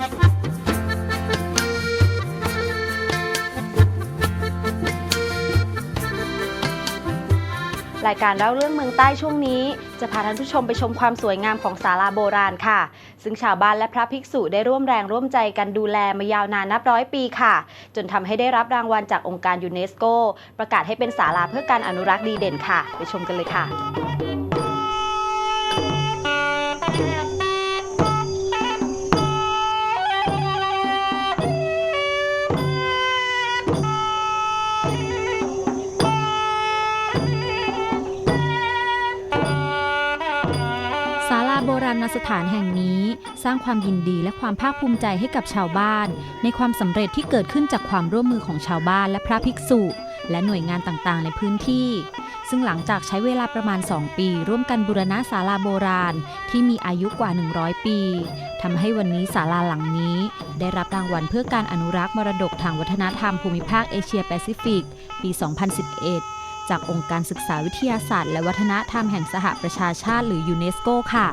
รายการเล่าเรื่องเมืองใต้ช่วงนี้ จะพาท่านผู้ชมไปชมความสวยงามของศาลาโบราณค่ะ ซึ่งชาวบ้านและพระภิกษุได้ร่วมแรงร่วมใจกันดูแลมายาวนานนับร้อยปีค่ะ จนทำให้ได้รับรางวัลจากองค์การยูเนสโก ประกาศให้เป็นศาลาเพื่อการอนุรักษ์ดีเด่นค่ะ ไปชมกันเลยค่ะ ราณสถานแห่งนี้สร้างความยินดีและความภาคภูมิใจให้กับชาวบ้าน ในความสำเร็จที่เกิดขึ้นจากความร่วมมือของชาวบ้านและพระภิกษุ และหน่วยงานต่างๆ ในพื้นที่ ซึ่งหลังจากใช้เวลาประมาณ 2 ปี ร่วมกันบูรณะศาลาโบราณ ที่มีอายุกว่า 100 ปีทำให้วันนี้ศาลาหลังนี้ ได้รับรางวัลเพื่อการอนุรักษ์มรดกทางวัฒนธรรมภูมิภาคเอเชียแปซิฟิก ปี 2011จากองค์การศึกษาวิทยาศาสตร์ และวัฒนธรรมแห่งสหประชาชาติหรือยูเนสโกค่ะ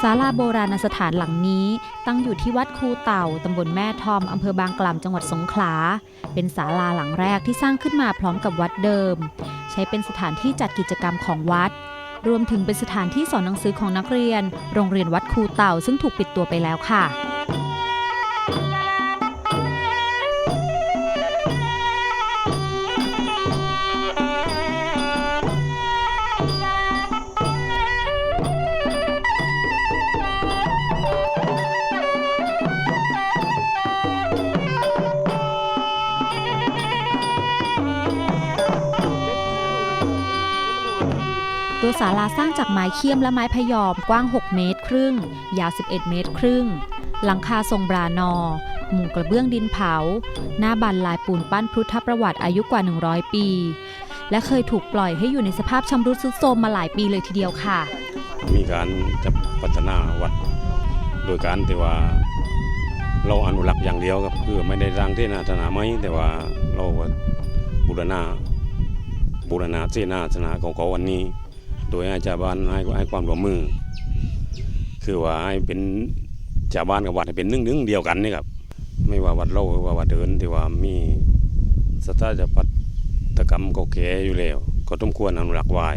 ศาลาโบราณสถานหลังนี้ ตั้งอยู่ที่วัดคูเต่า ตำบลแม่ทอม อำเภอบางกล่ำจังหวัดสงขลา เป็นศาลาหลังแรกที่สร้างขึ้นมาพร้อมกับวัดเดิม ใช้เป็นสถานที่จัดกิจกรรมของวัด รวมถึงเป็นสถานที่สอนหนังสือของนักเรียน โรงเรียนวัดคูเต่า ซึ่งถูกปิดตัวไปแล้วค่ะ ตัวศาลาสร้างจากไม้เคียมและไม้พยอมกว้าง 6 เมตร ครึ่ง ยาว 11 เมตร ครึ่ง หลังคาทรงบรานอ มุงกระเบื้องดินเผา หน้าบันลายปูนปั้นพุทธประวัติอายุกว่า 100 ปี และเคยถูกปล่อยให้อยู่ในสภาพชำรุดทรุดโทรมมาหลายปีเลยทีเดียวค่ะ มีการจะพัฒนาวัด โดยการที่ว่าเราอนุรักษ์อย่างเดียวครับคือไม่ได้สร้างที่นาสนาไหมแต่ว่าเราบูรณาบูรณาที่นาสนาของเขาวันนี้ โดยให้ชาวบ้านให้ให้ความร่วมมือ คือว่าให้เป็นชาวบ้านกับวัดให้เป็นหนึ่งหนึ่งเดียวกันนี่ครับ ไม่ว่าวัดเราหรือว่าวัดเดินที่ว่ามีสถาปัตยกรรมเก่าแก่อยู่แล้ว ก็ต้องควรอนุรักษ์ไว้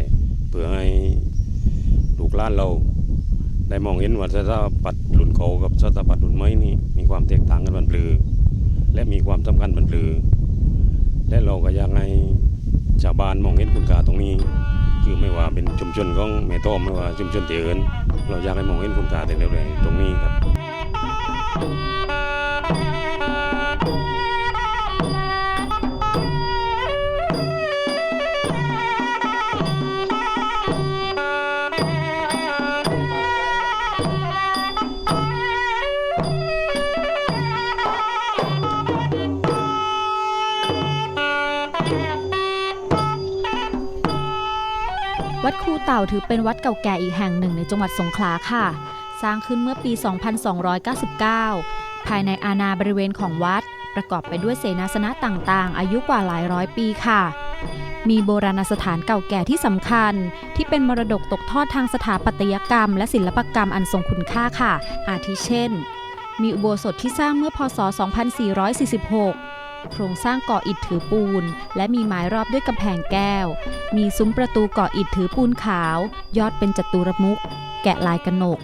เพื่อให้ลูกหลานเราได้มองเห็นว่าสถาปัตย์รุ่นเก่ากับสถาปัตย์รุ่นใหม่นี่มีความแตกต่างกันบันปลือ และมีความสำคัญบันปลือ และเราก็อยากให้ชาวบ้านมองเห็นคุณค่าตรงนี้ คือไม่ว่าเป็นชุมชนของแม่ต้อมไม่ว่าชุมชนที่อื่นเราอยากให้มองเห็นคุณค่าในตรงนี้ครับาถือเป็นวัดเก่าแก่อีกแห่งหนึ่งในจังหวัดสงขลาค่ะ สร้างขึ้นเมื่อปี 2299 ภายในอาณาบริเวณของวัด ประกอบไปด้วยเสนาสนะต่างๆ อายุกว่าหลายร้อยปีค่ะ มีโบราณสถานเก่าแก่ที่สำคัญ ที่เป็นมรดกตกทอดทางสถาปัตยกรรม และศิลปกรรมอันทรงคุณค่าค่ะ อาทิเช่น มีอุโบสถที่สร้างเมื่อพศ 2446 โครงสร้างก่ออิฐถือปูน และมีไม้รอบด้วยกำแพงแก้ว มีซุ้มประตูก่ออิฐถือปูนขาว ยอดเป็นจัตุรมุข แกะลายกระหนก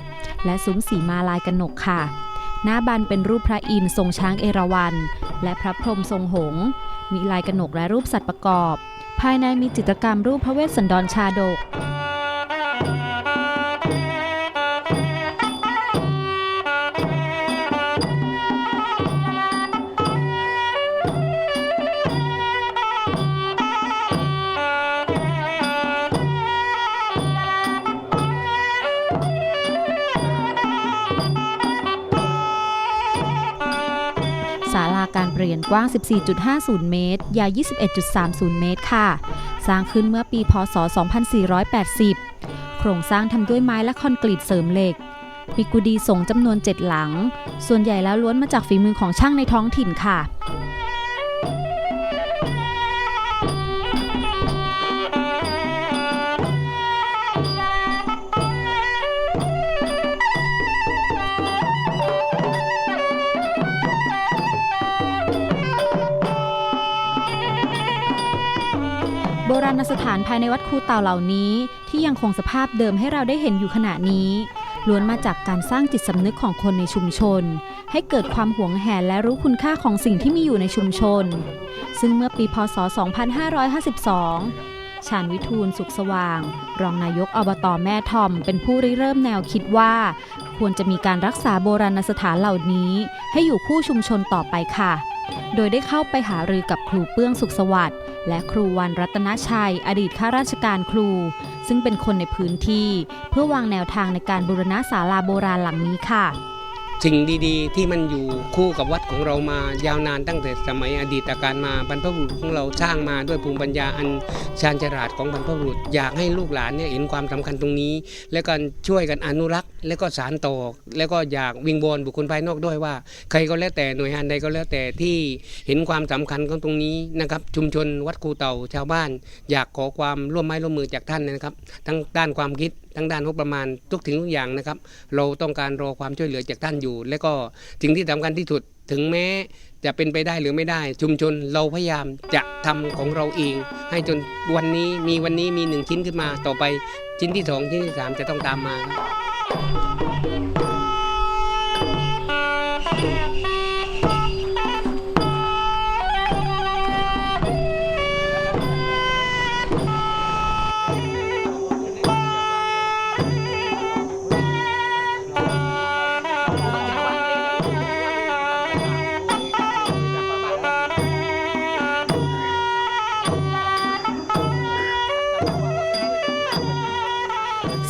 และซุ้มสีมาลายกระหนกค่ะ หน้าบันเป็นรูปพระอินทร์ทรงช้างเอราวัณและพระพรหมทรงหงส์มีลายกระหนกและรูปสัตว์ประกอบ ภายในมีจิตรกรรมรูปพระเวสสันดรชาดก เหรียญกว้าง 14.50 เมตร ยาว 21.30 เมตรค่ะ สร้างขึ้นเมื่อปี พศ 2480 โครงสร้างทำด้วยไม้และคอนกรีตเสริมเหล็ก มีกุฏิสงฆ์จำนวน 7 หลัง ส่วนใหญ่แล้วล้วนมาจากฝีมือของช่างในท้องถิ่นค่ะ ราณสถานภายในวัดคูเต่าเหล่านี้ ที่ยังคงสภาพเดิมให้เราได้เห็นอยู่ขณะนี้ ล้วนมาจากการสร้างจิตสำนึกของคนในชุมชน ให้เกิดความหวงแหนและรู้คุณค่าของสิ่งที่มีอยู่ในชุมชน ซึ่งเมื่อปีพศ 2552ชาญวิทูลสุขสว่าง รองนายกอบตแม่ทอม เป็นผู้ริเริ่มแนวคิดว่า ควรจะมีการรักษาโบราณสถานเหล่านี้ ให้อยู่คู่ชุมชนต่อไปค่ะ โดยได้เข้าไปหารือกับครูเปื้องสุขสวัสดิ์ และครูวันรัตนชัย อดีตข้าราชการครู ซึ่งเป็นคนในพื้นที่ เพื่อวางแนวทางในการบูรณะศาลาโบราณหลังนี้ค่ะ สิ่งดีๆ ที่มันอยู่คู่กับวัดของเรามายาวนานตั้งแต่สมัยอดีตการมาบรรพบุรุษของเราสร้างมาด้วยภูมิปัญญาอันชาญฉลาดของบรรพบุรุษ อยากให้ลูกหลานเนี่ยเห็นความสำคัญตรงนี้ และกันช่วยกันอนุรักษ์ และก็สานต่อแล้วก็อยากวิงวอนบุคคลภายนอกด้วยว่า ใครก็แล้วแต่หน่วยงานใดก็แล้วแต่ที่เห็นความสำคัญของตรงนี้นะครับชุมชนวัดคูเต่าชาวบ้าน อยากขอความร่วมไม้ร่วมมือจากท่านนะครับ ทั้งด้านความคิดทั้งด้านงบประมาณทุกถึงทุกอย่างนะครับ เราต้องการรอความช่วยเหลือจากท่านอยู่ และก็สิ่งที่สำคัญที่สุดถึงแม้จะเป็นไปได้หรือไม่ได้ ชุมชนเราพยายามจะทำของเราเอง ให้จนวันนี้มีวันนี้มีหนึ่งชิ้นขึ้นมาต่อไปชิ้นที่สองชิ้นที่สามจะต้องตามมาครับ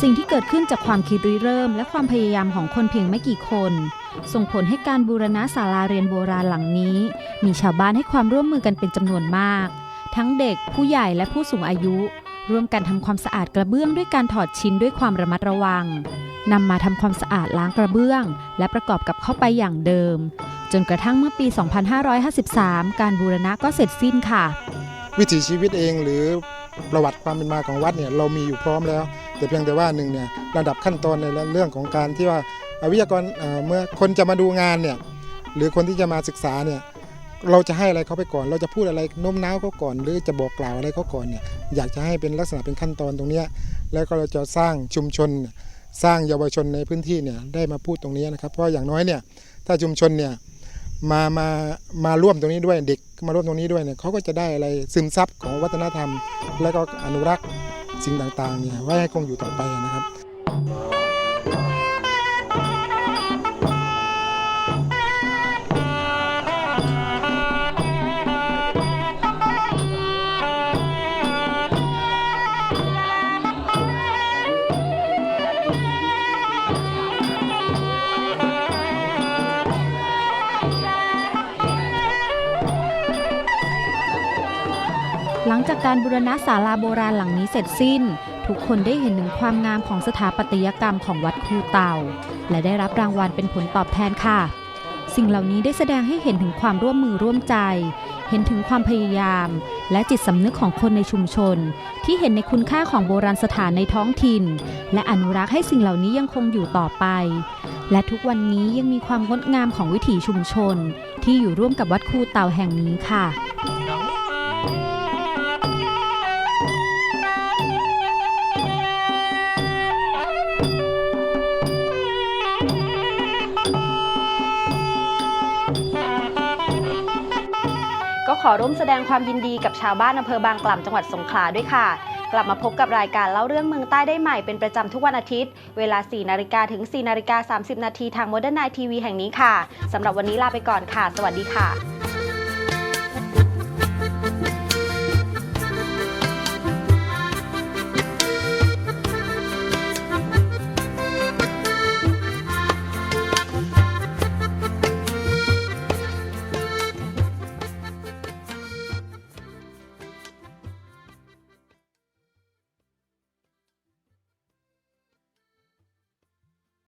สิ่งที่เกิดขึ้นจากความคิดริเริ่ม และความพยายามของคนเพียงไม่กี่คน ส่งผลให้การบูรณะศาลาเรียนโบราณหลังนี้ มีชาวบ้านให้ความร่วมมือกันเป็นจำนวนมาก ทั้งเด็กผู้ใหญ่และผู้สูงอายุ ร่วมกันทำความสะอาดกระเบื้องด้วยการถอดชิ้นด้วยความระมัดระวังนำมาทำความสะอาดล้างกระเบื้อง และประกอบกับเข้าไปอย่างเดิม จนกระทั่งเมื่อปี 2553 การบูรณะก็เสร็จสิ้นค่ะ วิถีชีวิตเองหรือประวัติความเป็นมาของวัดเนี่ยเรามีอยู่พร้อมแล้ว แต่เพียงแต่ว่าหนึ่งเนี่ยระดับขั้นตอนในเรื่องของการที่ว่าวิทยากรเมื่อคนจะมาดูงานเนี่ยหรือคนที่จะมาศึกษาเนี่ยเราจะให้อะไรเขาไปก่อน เราจะพูดอะไรโน้มน้าวเขาก่อน หรือจะบอกกล่าวอะไรเขาก่อนเนี่ยอยากจะให้เป็นลักษณะเป็นขั้นตอนตรงนี้แล้วก็เราจะสร้างชุมชน สร้างเยาวชนในพื้นที่เนี่ยได้มาพูดตรงนี้นะครับเพราะอย่างน้อยเนี่ยถ้าชุมชนเนี่ยมามามาร่วมตรงนี้ด้วยเด็กมาร่วมตรงนี้ด้วยเนี่ยเขาก็จะได้อะไรซึมซับของวัฒนธรรม แล้วก็อนุรักษ์ สิ่งต่างๆเนี่ยไว้ให้คงอยู่ต่อไปนะครับ งจากการบูรณะศาลาโบราณหลังนี้เสร็จสิ้น ทุกคนได้เห็นถึงความงามของสถาปัตยกรรมของวัดคูเต่าและได้รับรางวัลเป็นผลตอบแทนค่ะ สิ่งเหล่านี้ได้แสดงให้เห็นถึงความร่วมมือร่วมใจ เห็นถึงความพยายาม และจิตสำนึกของคนในชุมชน ที่เห็นในคุณค่าของโบราณสถานในท้องถิ่น และอนุรักษ์ให้สิ่งเหล่านี้ยังคงอยู่ต่อไปและทุกวันนี้ยังมีความงดงามของวิถีชุมชน ที่อยู่ร่วมกับวัดคูเต่าแห่งนี้ค่ะ ขอร่วมแสดงความยินดีกับชาวบ้านอำเภอบางกล่ำจังหวัดสงขลาด้วยค่ะ กลับมาพบกับรายการเล่าเรื่องเมืองใต้ได้ใหม่เป็นประจำทุกวันอาทิตย์ เวลา 4 นาฬิกาถึง 4 นาฬิกา 30 นาทีทาง Modern Night TV แห่งนี้ค่ะสำหรับวันนี้ลาไปก่อนค่ะ สวัสดีค่ะ